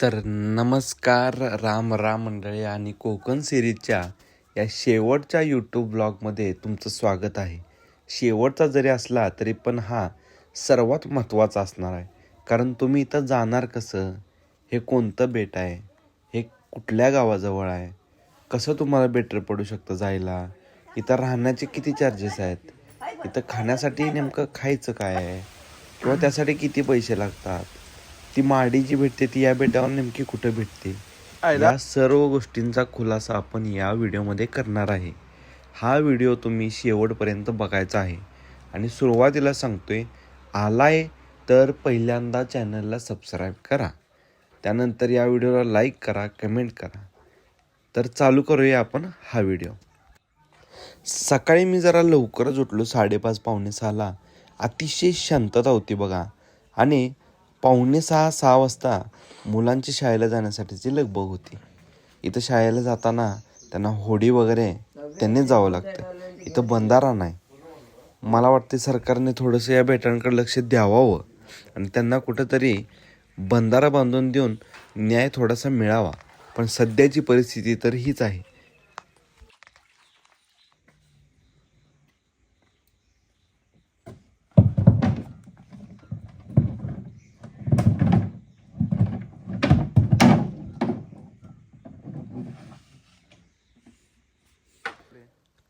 तर नमस्कार राम राम मंडळी आणि कोकण सिरीजच्या या शेवटच्या यूट्यूब ब्लॉगमध्ये तुमचं स्वागत आहे. शेवटचा जरी असला तरी पण हा सर्वात महत्त्वाचा असणार आहे. कारण तुम्ही इथं जाणार कसं? हे कोणतं बेट आहे? हे कुठल्या गावाजवळ आहे? कसं तुम्हाला बेटर पडू शकतं जायला? इथं राहण्याचे किती चार्जेस आहेत? इथं खाण्यासाठी नेमकं खायचं काय आहे? किंवा त्यासाठी किती पैसे लागतात? ती माडी जी भेटते ती या बेटावर नेमकी कुठे भेटते? या सर्व गोष्टींचा खुलासा आपण या व्हिडिओमध्ये करणार आहे. हा व्हिडिओ तुम्ही शेवटपर्यंत बघायचा आहे. आणि सुरुवातीला सांगतोय आलाय तर पहिल्यांदा चॅनलला सबस्क्राईब करा. त्यानंतर या व्हिडिओला लाईक करा कमेंट करा. तर चालू करूया आपण हा व्हिडिओ. सकाळी मी जरा लवकरच उठलो साडेपाच पावणे सहाला. अतिशय शांतता होती बघा. आणि पावणे सहा सहा वाजता मुलांची शाळेला जाण्यासाठीची लगबग होती. इथं शाळेला जाताना त्यांना होडी वगैरे त्यांनीच जावं लागतं. इथं बंधारा नाही. मला वाटते सरकारने थोडंसं या बेटांकडे लक्ष द्यावावं आणि त्यांना कुठंतरी बंधारा बांधून देऊन न्याय थोडासा मिळावा. पण सध्याची परिस्थिती तर हीच आहे.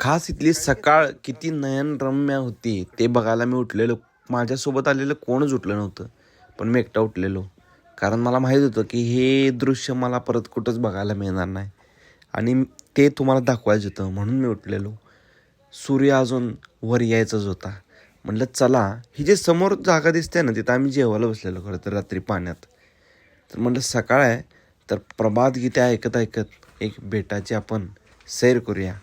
खास इथली सकाळ किती नयनरम्य होती ते बघायला मी उठलेलो. माझ्यासोबत आलेलं कोणच उठलं नव्हतं पण मी एकटा उठलेलो. कारण मला माहीत होतं की हे दृश्य मला परत कुठंच बघायला मिळणार नाही. आणि ते तुम्हाला दाखवायचं होतं म्हणून मी उठलेलो. सूर्य अजून वर यायचाच होता. म्हटलं चला ही जी समोर जागा दिसते ना तिथं आम्ही जेवायला बसलेलो खरं तर रात्री पाण्यात. तर म्हटलं सकाळ आहे तर प्रभात गीते ऐकत ऐकत एक बेटाची आपण सैर करूया.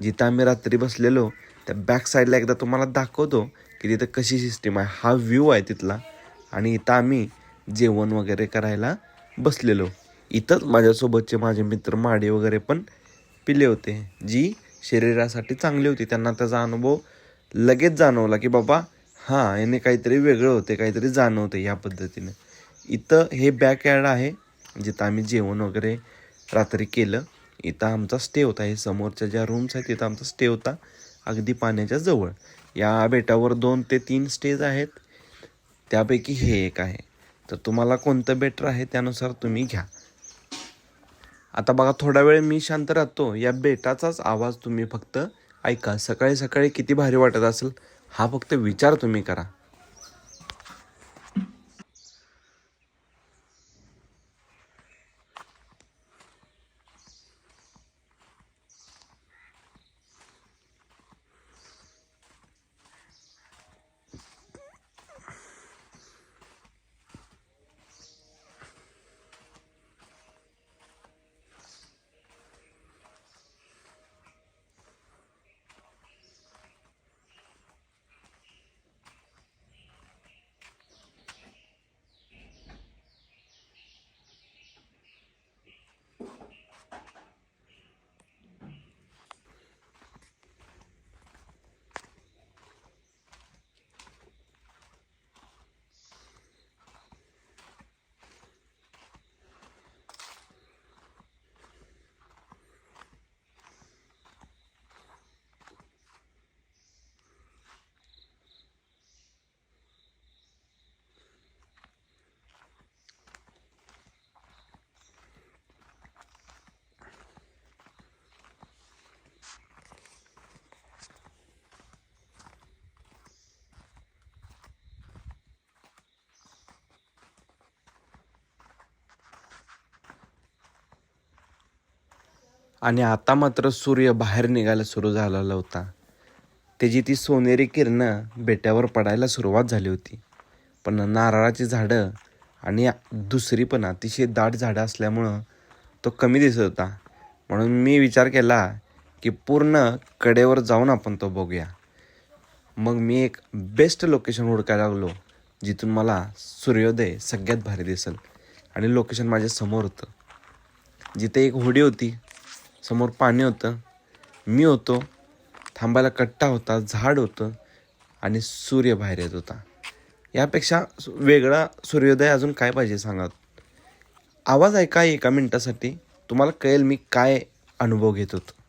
जिथं आम्ही रात्री बसलेलो त्या बॅक साईडला एकदा तुम्हाला दाखवतो की तिथं कशी सिस्टीम आहे. हा व्ह्यू आहे तिथला. आणि इथं आम्ही जेवण वगैरे करायला बसलेलो. इथंच माझ्यासोबतचे माझे मित्र माडे वगैरे पण पिले होते जी शरीरासाठी चांगली होती. त्यांना त्याचा अनुभव लगेच जाणवला की बाबा हां याने काहीतरी वेगळं होते काहीतरी जाणवते या पद्धतीने. इथं हे बॅक यार्ड आहे जिथं आम्ही जेवण वगैरे रात्री केलं. इथं आमचा स्टे होता हे समोरच्या ज्या रूम्स आहेत तिथं आमचा स्टे होता अगदी पाण्याच्या जवळ. या बेटावर दोन ते तीन स्टेज आहेत. त्यापैकी हे एक आहे. तर तुम्हाला कोणतं बेटर आहे त्यानुसार तुम्ही घ्या. आता बघा थोडा वेळ मी शांत राहतो. या बेटाचाच आवाज तुम्ही फक्त ऐका. सकाळी सकाळी किती भारी वाटत असेल हा फक्त विचार तुम्ही करा. आणि आता मात्र सूर्य बाहेर निघायला सुरू झालेला होता. त्याची ती सोनेरी किरणं बेट्यावर पडायला सुरुवात झाली होती. पण नारळाची झाडं आणि दुसरी पण अतिशय दाट झाडं असल्यामुळं तो कमी दिसत होता. म्हणून मी विचार केला की पूर्ण कडेवर जाऊन आपण तो बघूया. मग मी एक बेस्ट लोकेशन हुडकायला लागलो जिथून मला सूर्योदय सगळ्यात भारी दिसेल. आणि लोकेशन माझ्यासमोर होतं. जिथे एक होडी होती समोर पाणी होतं. मी होतो. थांबायला कट्टा होता झाड होतं आणि सूर्य बाहेर येत होता. यापेक्षा वेगळा सूर्योदय अजून काय पाहिजे सांगा आवाज ऐका एका मिनटासाठी. तुम्हाला कळेल मी काय अनुभव घेत होतो.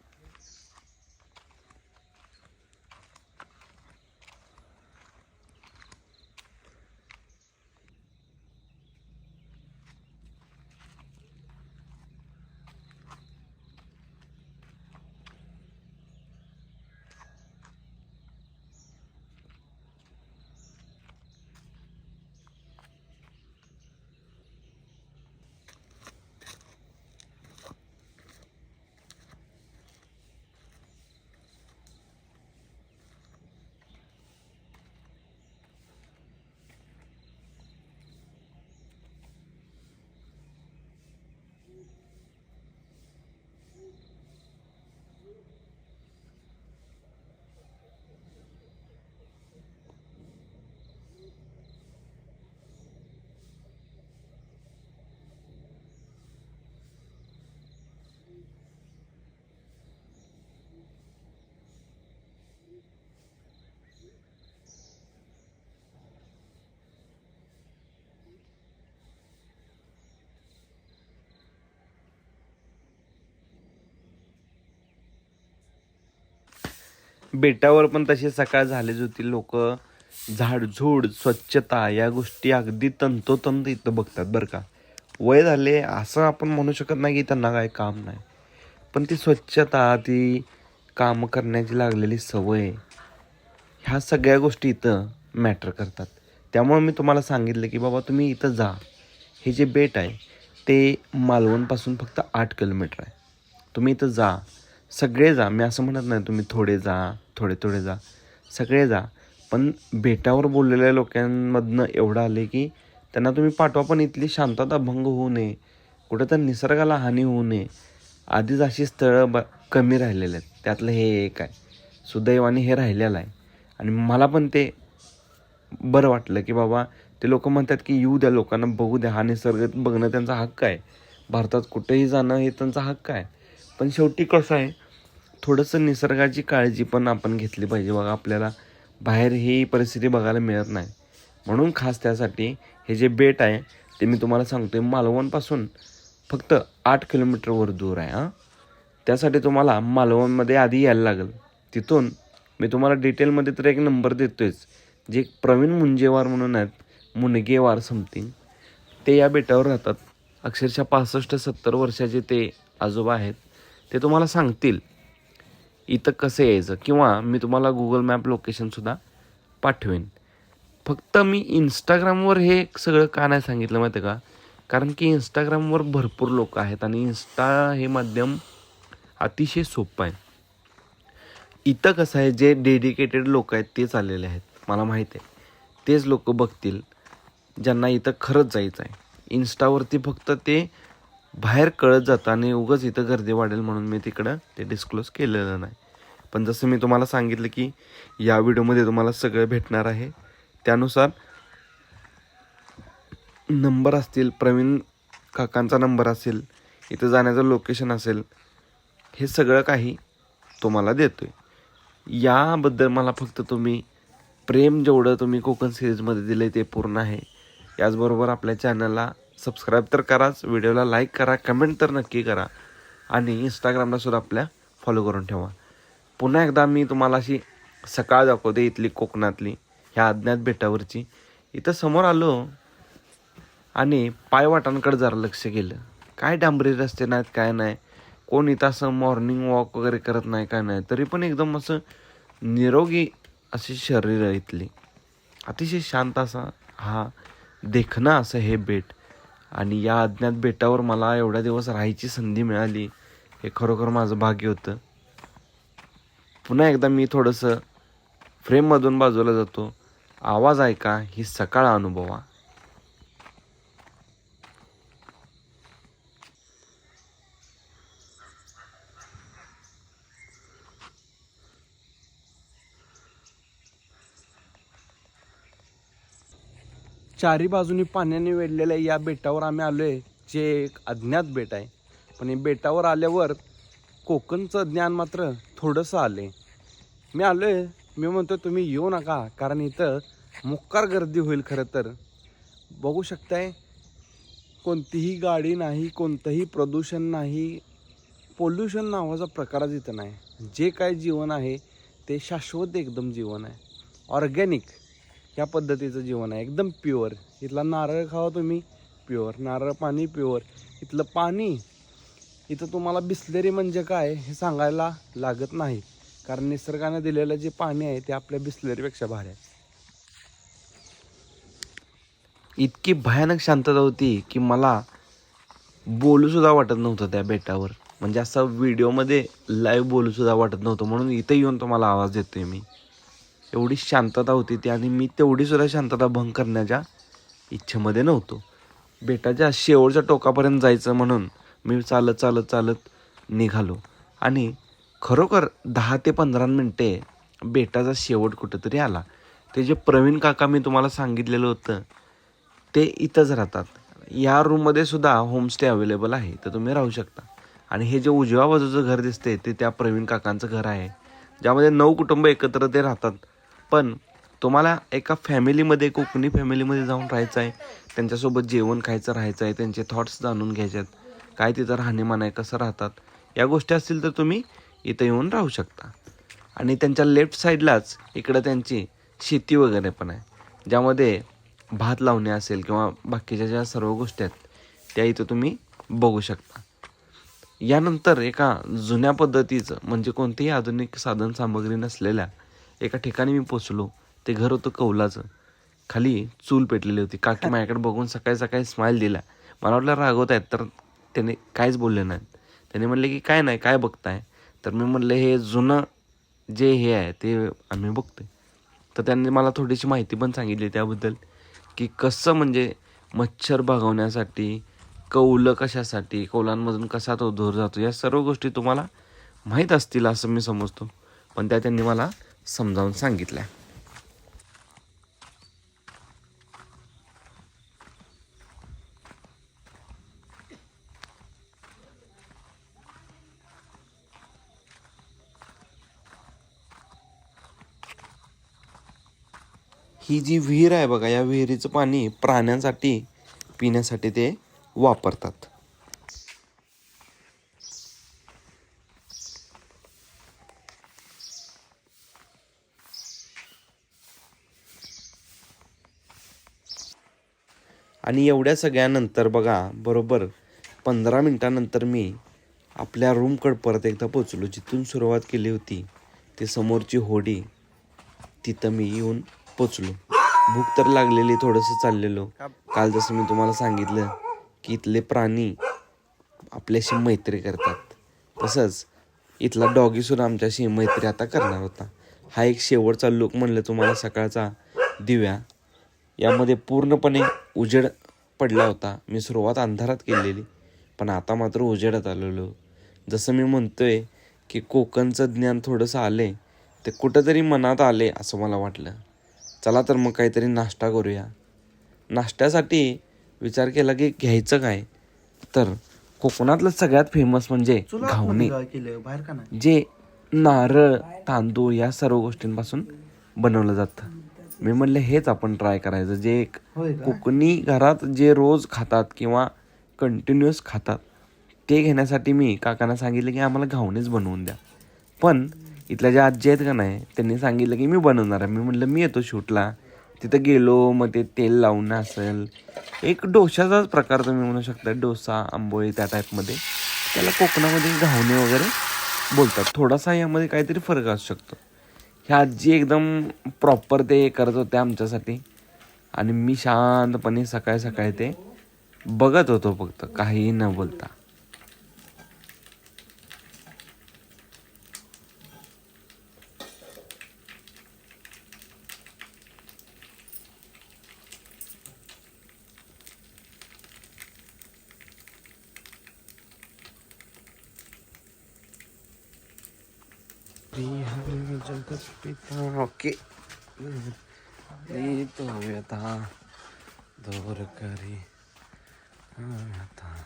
बेटावर पण तशी सकाळ झालीच होती. लोक झाडझूड स्वच्छता या गोष्टी अगदी तंतोतंत इथं बघतात बरं का. वय झाले असं आपण म्हणू शकत नाही की त्यांना काय काम नाही. पण ती स्वच्छता ती कामं करण्याची लागलेली सवय ह्या सगळ्या गोष्टी इथं मॅटर करतात. त्यामुळे मी तुम्हाला सांगितलं की बाबा तुम्ही इथं जा. हे जे बेट आहे ते मालवणपासून फक्त आठ किलोमीटर आहे. तुम्ही इथं जा. सगळे जा. मी असं म्हणत नाही तुम्ही थोडे जा थोडे थोडे जा. सगळे जा. पण बेटावर बोललेल्या लोकांमधनं एवढं आले की त्यांना तुम्ही पाठवा पण इथली शांतता भंग होऊ नये. कुठं तर निसर्गाला हानी होऊ नये. आधीच अशी स्थळं ब कमी राहिलेले आहेत. त्यातलं हे एक आहे. सुदैवाने हे राहिलेलं आहे. आणि मला पण ते बरं वाटलं की बाबा ते लोक म्हणतात की येऊ द्या लोकांना बघू द्या. हा निसर्ग बघणं त्यांचा हक्क आहे. भारतात कुठेही जाणं हे त्यांचा हक्क आहे. पण शेवटी कसं आहे थोडंसं निसर्गाची काळजी पण आपण घेतली पाहिजे. बघा आपल्याला बाहेर ही परिस्थिती बघायला मिळत नाही. म्हणून खास त्यासाठी हे जे बेट आहे ते मी तुम्हाला सांगतो आहे मालवणपासून फक्त आठ किलोमीटरवर दूर आहे हां. त्यासाठी तुम्हाला मालवणमध्ये आधी यायला लागेल. तिथून मी तुम्हाला डिटेलमध्ये तर एक नंबर देतोयच. जे प्रवीण मुंजेवार म्हणून आहेत मुनगेवार समथिंग ते या बेटावर राहतात. अक्षरशः पासष्ट सत्तर वर्षाचे ते आजोबा आहेत. ते तुम्हाला सांगतील. इथं कसं यायचं? किंवा मी तुम्हाला गुगल मॅप लोकेशनसुद्धा पाठवेन. फक्त मी इंस्टाग्रामवर हे सगळं का नाही सांगितलं माहिती आहे का? कारण की इंस्टाग्रामवर भरपूर लोक आहेत आणि इंस्टा हे माध्यम अतिशय सोपं आहे. इथं कसं आहे जे डेडिकेटेड लोक आहेत तेच आलेले आहेत. मला माहीत आहे. तेच लोक बघतील. ज्यांना इथं खरंच जायचं आहे. इन्स्टावरती फक्त ते बाहेर कळत जातं आणि उगच इथं गर्दी वाढेल म्हणून मी तिकडं ते डिस्क्लोज केलेलं नाही. पण जसं मी तुम्हाला सांगितलं की या व्हिडिओमध्ये तुम्हाला सगळं भेटणार आहे. त्यानुसार नंबर असतील प्रवीण काकांचा नंबर असेल इथं जाण्याचं लोकेशन असेल हे सगळं काही तुम्हाला देतो आहे याबद्दल मला फक्त तुम्ही प्रेम जेवढं तुम्ही कोकण सिरीजमध्ये दिलं आहे ते पूर्ण आहे. याचबरोबर आपल्या चॅनलला सबस्क्राईब तर कराच व्हिडिओला लाईक करा कमेंट तर नक्की करा. आणि इंस्टाग्रामला सुद्धा आपल्या फॉलो करून ठेवा. पुन्हा एकदा मी तुम्हाला अशी सकाळ दाखवते इथली कोकणातली ह्या अज्ञात बेटावरची. इथं समोर आलो आणि पायवाटांकडे जरा लक्ष गेलं काय डांबरी रस्ते नाहीत काय नाही. कोण इथं असं मॉर्निंग वॉक वगैरे करत नाही काय नाही. तरी पण एकदम असं निरोगी अशी शरीर इथली. अतिशय शांत असा हा देखणं असं हे बेट. आणि या अज्ञात बेटावर मला एवढ्या दिवस राहायची संधी मिळाली हे खरोखर माझं भाग्य होतं. पुन्हा एकदा मी थोडंसं फ्रेममधून बाजूला जातो. आवाज ऐका ही सकाळ अनुभवा. चारी बाजूनी पाण्याने वेढलेल्या या बेटावर आम्ही आलो आहे जे एक अज्ञात बेट आहे. पण हे बेटावर आल्यावर कोकणचं ज्ञान मात्र थोडंसं आले मी आलो आहे मी म्हणतो तुम्ही येऊ नका कारण इथं मुक्कार गर्दी होईल खरं तर. बघू शकताय कोणतीही गाडी नाही कोणतंही प्रदूषण नाही पोल्युशन नावाचा प्रकारच इथं नाही. जे काय जीवन आहे ते शाश्वत एकदम जीवन आहे. ऑर्गॅनिक या पद्धतीचं जीवन आहे. एकदम प्युअर इथला नारळ खावा तुम्ही प्युअर नारळ पाणी प्युअर इथलं पाणी इथं तुम्हाला बिसलेरी म्हणजे काय हे सांगायला लागत नाही. कारण निसर्गाने दिलेलं जे पाणी आहे ते आपल्या बिसलेरीपेक्षा भारी आहे. इतकी भयानक शांतता होती की मला बोलूसुद्धा वाटत नव्हतं त्या बेटावर. म्हणजे असं व्हिडिओमध्ये लाईव्ह बोलूसुद्धा वाटत नव्हतं. म्हणून इथं येऊन तुम्हाला आवाज देतोय मी. एवढी शांतता होती ती आणि मी तेवढीसुद्धा शांतता भंग करण्याच्या इच्छेमध्ये नव्हतो. बेटाच्या शेवटच्या टोकापर्यंत जायचं म्हणून मी चालत चालत चालत निघालो. आणि खरोखर दहा ते पंधरा मिनटे बेटाचा शेवट कुठंतरी आला. ते जे प्रवीण काका मी तुम्हाला सांगितलेलं होतं ते इथंच राहतात. या रूममध्ये सुद्धा होमस्टे अवेलेबल आहे तर तुम्ही राहू शकता. आणि हे जे उजव्या बाजूचं घर दिसते ते त्या प्रवीण काकांचं घर आहे. ज्यामध्ये नऊ कुटुंब एकत्र ते राहतात. पण तुम्हाला एका फॅमिलीमध्ये कोकणी फॅमिलीमध्ये जाऊन राहायचं आहे त्यांच्यासोबत जेवण खायचं राहायचं आहे त्यांचे थॉट्स जाणून घ्यायचे आहेत काय तिथं राहणीमान आहे कसं राहतात या गोष्टी असतील तर तुम्ही इथं येऊन राहू शकता. आणि त्यांच्या लेफ्ट साईडलाच इकडं त्यांची शेती वगैरे पण आहे ज्यामध्ये भात लावणे असेल किंवा बाकीच्या ज्या सर्व गोष्टी आहेत त्या इथं तुम्ही बघू शकता. यानंतर एका जुन्या पद्धतीचं म्हणजे कोणतीही आधुनिक साधन सामग्री नसलेल्या एका ठिकाणी मी पोचलो. ते घर होतं कौलाचं. खाली चूल पेटलेली होती. काकी माझ्याकडे बघून सकाळी सकाळी स्माईल दिला. मला वाटलं रागवत आहेत तर त्याने काहीच बोलले नाहीत. त्याने म्हणले की काय नाही काय बघताय? तर मी म्हणलं हे जुनं जे हे आहे ते आम्ही बघतोय. तर त्यांनी मला थोडीशी माहिती पण सांगितली त्याबद्दल की कसं म्हणजे मच्छर भागवण्यासाठी कौलं कशासाठी कौलांमधून कसा तो धूर जातो या सर्व गोष्टी तुम्हाला माहीत असतील असं मी समजतो. पण त्या त्यांनी मला समजावून सांगितल्या. ही जी विहीर आहे बघा या विहिरीचं पाणी प्राण्यांसाठी पिण्यासाठी ते वापरतात. आणि एवढ्या सगळ्यानंतर बघा बरोबर पंधरा मिनटानंतर मी आपल्या रूमकडे परत एकदा पोचलो जिथून सुरुवात केली होती ती समोरची होडी तिथं मी येऊन पोचलो भूक तर लागलेली थोडंसं चाललेलो. काल जसं मी तुम्हाला सांगितलं की इथले प्राणी आपल्याशी मैत्री करतात. तसंच इथला डॉगी सुद्धा आमच्याशी मैत्री आता करणार होता. हा एक शेवटचा लुक म्हणलं तुम्हाला सकाळचा दिव्या. यामध्ये पूर्णपणे उजेड पडला होता. मी सुरुवात अंधारात केलेली. पण आता मात्र उजेडात आलेलो. जसं मी म्हणतोय की कोकणचं ज्ञान थोडंसं आले ते कुठंतरी मनात आले असं मला वाटलं. चला तर मग काहीतरी नाश्ता करूया. नाश्त्यासाठी विचार केला की घ्यायचं काय? तर कोकणातलं सगळ्यात फेमस म्हणजे घावणे. जे नारळ तांदूळ या सर्व गोष्टींपासून बनवलं जातं. मी म्हणलं हेच आपण ट्राय करायचं. जे एक? कोकणी घरात जे रोज खातात किंवा कंटिन्युअस खातात ते घेण्यासाठी मी काकांना सांगितलं की आम्हाला घावणेच बनवून द्या. पण इथल्या ज्या आजी आहेत का नाही त्यांनी सांगितलं की मी बनवणार आहे. मी म्हटलं मी येतो शूटला. तिथं गेलो मग ते तेल लावणं असेल एक डोशाचाच प्रकार तुम्ही म्हणू शकता डोसा आंबोळी त्या टाईपमध्ये त्याला कोकणामध्ये घावणे वगैरे बोलतात. थोडासा यामध्ये काहीतरी फरक असू शकतो. ह्या आजी एकदम प्रॉपर ते करत होते आमच्यासाठी. आणि मी शांतपणे सकाळी सकाळी ते बघत होतो फक्त काहीही न बोलता. पिता. ओके. तो व्यथा दूर करी. व्यथा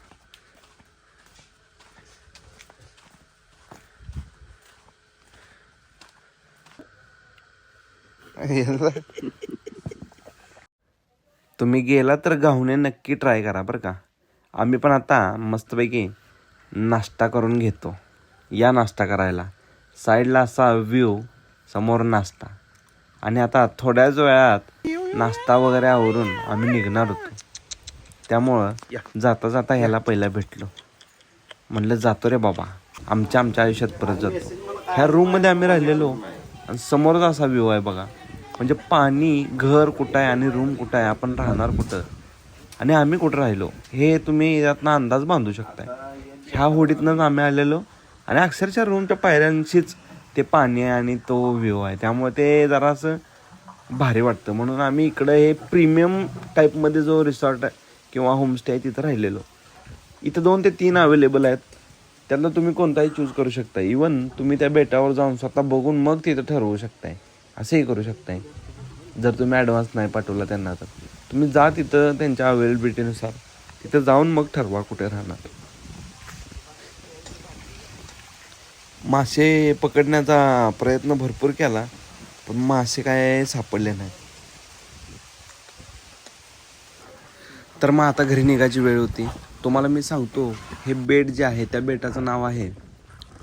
तुम्ही गेला तर गाहुणे नक्की ट्राय करा बरं का. आम्ही पण आता मस्तपैकी नाश्ता करून घेतो. या नाश्ता करायला. साईडला असा व्ह्यू समोर नाश्ता. आणि आता थोड्याच वेळात नाश्ता वगैरे आवरून आम्ही निघणार होतो. त्यामुळं जाता जाता ह्याला पहिला भेटलो. म्हणलं जातो रे बाबा. आमच्या आमच्या आयुष्यात परत जातो. ह्या रूममध्ये आम्ही राहिलेलो. आणि समोरच असा व्ह्यू आहे बघा. म्हणजे पाणी घर कुठं आहे आणि रूम कुठं आहे आपण राहणार कुठं? आणि आम्ही कुठं राहिलो? हे तुम्ही यातनं अंदाज बांधू शकताय. ह्या होडीतनंच आम्ही आलेलो. आणि अक्षरशः रूमच्या पायऱ्यांशीच ते पाणी आहे आणि तो व्ह्यू आहे. त्यामुळे ते जरासं भारी वाटतं. म्हणून आम्ही इकडं हे प्रीमियम टाईपमध्ये जो रिसॉर्ट आहे किंवा होमस्टे आहे तिथं राहिलेलो. इथं दोन ते तीन अवेलेबल आहेत. त्यातलं तुम्ही कोणताही चूज करू शकता. इवन तुम्ही त्या बेटावर जाऊन स्वतः बघून मग तिथं ठरवू शकताय. असंही करू शकताय. जर तुम्ही ॲडव्हान्स नाही पाठवला त्यांना तर. तुम्ही जा तिथं त्यांच्या अवेलेबिलिटीनुसार तिथं जाऊन मग ठरवा कुठे राहणार. मासे पकडण्याचा प्रयत्न भरपूर केला पण मासे काय सापडले नाही तर मग आता घरी निघायची वेळ होती. तुम्हाला मी सांगतो हे बेट जे आहे त्या बेटाचं नाव आहे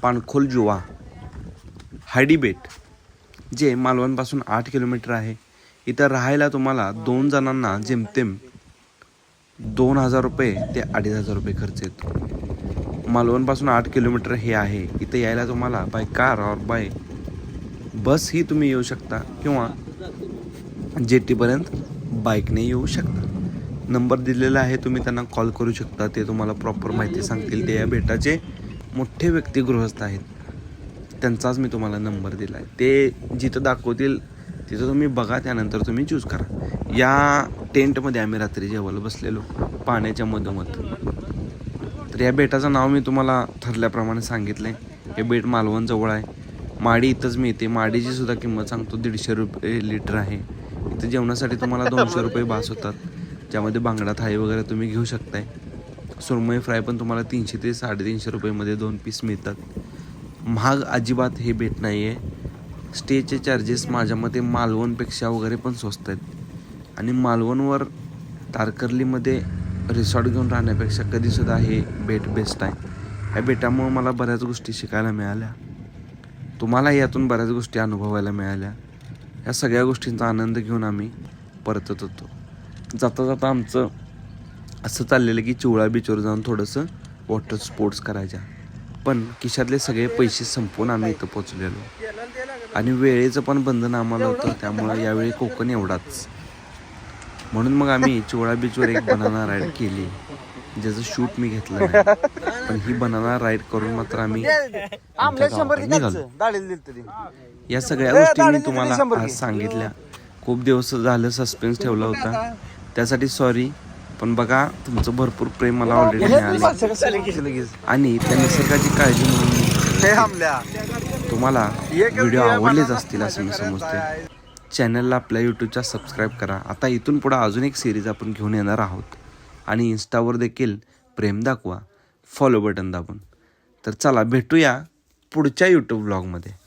पाणखोल जुवा. हाडी बेट जे मालवणपासून आठ किलोमीटर आहे. इथं राहायला तुम्हाला दोन जणांना जेमतेम दोन हजार रुपये ते अडीच हजार रुपये खर्च येतो. मालवणपासून आठ किलोमीटर हे आहे. इथं यायला तुम्हाला बाय कार और बाय बस ही तुम्ही येऊ शकता किंवा जेटीपर्यंत बाईकने येऊ शकता. नंबर दिलेला आहे तुम्ही त्यांना कॉल करू शकता. ते तुम्हाला प्रॉपर माहिती सांगतील. ते या बेटाचे मोठे व्यक्ती गृहस्थ आहेत. त्यांचाच मी तुम्हाला नंबर दिला आहे ते जिथं दाखवतील तिथं तुम्ही बघा त्यानंतर तुम्ही चूज करा. या टेंटमध्ये आम्ही रात्री जेवायला बसलेलो. पाण्याच्या मधोमध. तर या बेटाचं नाव मी तुम्हाला ठरल्याप्रमाणे सांगितलं आहे हे बेट मालवणजवळ आहे. माडी इथंच मिळते. माडीची सुद्धा किंमत सांगतो दीडशे रुपये लिटर आहे. इथं जेवणासाठी तुम्हाला दोनशे रुपये बास होतात. ज्यामध्ये बांगडा थाळी वगैरे तुम्ही घेऊ शकताय. सुरमई फ्राय पण तुम्हाला तीनशे ते साडेतीनशे रुपयेमध्ये दोन पीस मिळतात. महाग अजिबात हे भेट नाही आहे स्टेचे चार्जेस माझ्या मते मालवणपेक्षा वगैरे पण स्वस्त आहेत. आणि मालवणवर तारकर्लीमध्ये रिसॉर्ट घेऊन राहण्यापेक्षा कधीसुद्धा हे बेट बेस्ट आहे. या बेटामुळं मला बऱ्याच गोष्टी शिकायला मिळाल्या. तुम्हाला यातून बऱ्याच गोष्टी अनुभवायला मिळाल्या. या सगळ्या गोष्टींचा आनंद घेऊन आम्ही परतत होतो. जाता जाता आमचं असं चाललेलं की चिवळा बीचवर जाऊन थोडंसं वॉटर स्पोर्ट्स करायच्या. पण खिशातले सगळे पैसे संपवून आम्ही इथं पोचलेलो आणि वेळेचं पण बंधन आम्हाला होतं त्यामुळं यावेळी कोकण एवढाच. म्हणून मग आम्ही चिवळा बीचवर एक बनाना राईड केली. ज्याचं शूट मी घेतलं नाही. पण ही बनाना राईड करून मात्र आम्ही या सगळ्या गोष्टी मी तुम्हाला आज सांगितल्या. खूप दिवस झालं सस्पेन्स ठेवला होता. त्यासाठी सॉरी पण बघा तुमचं भरपूर प्रेम मला ऑलरेडी मिळालं. आणि त्या निसर्गाची काळजी म्हणून तुम्हाला व्हिडिओ आवडलेच असतील असं मी समजते. चॅनलला आपल्या यूट्यूबच्या सबस्क्राईब करा. आता इथून पुढं अजून एक सिरीज आपण घेऊन येणार आहोत. आणि इन्स्टावर देखील प्रेम दाखवा. फॉलो बटन दाबून. तर चला भेटूया पुढच्या यूट्यूब ब्लॉगमध्ये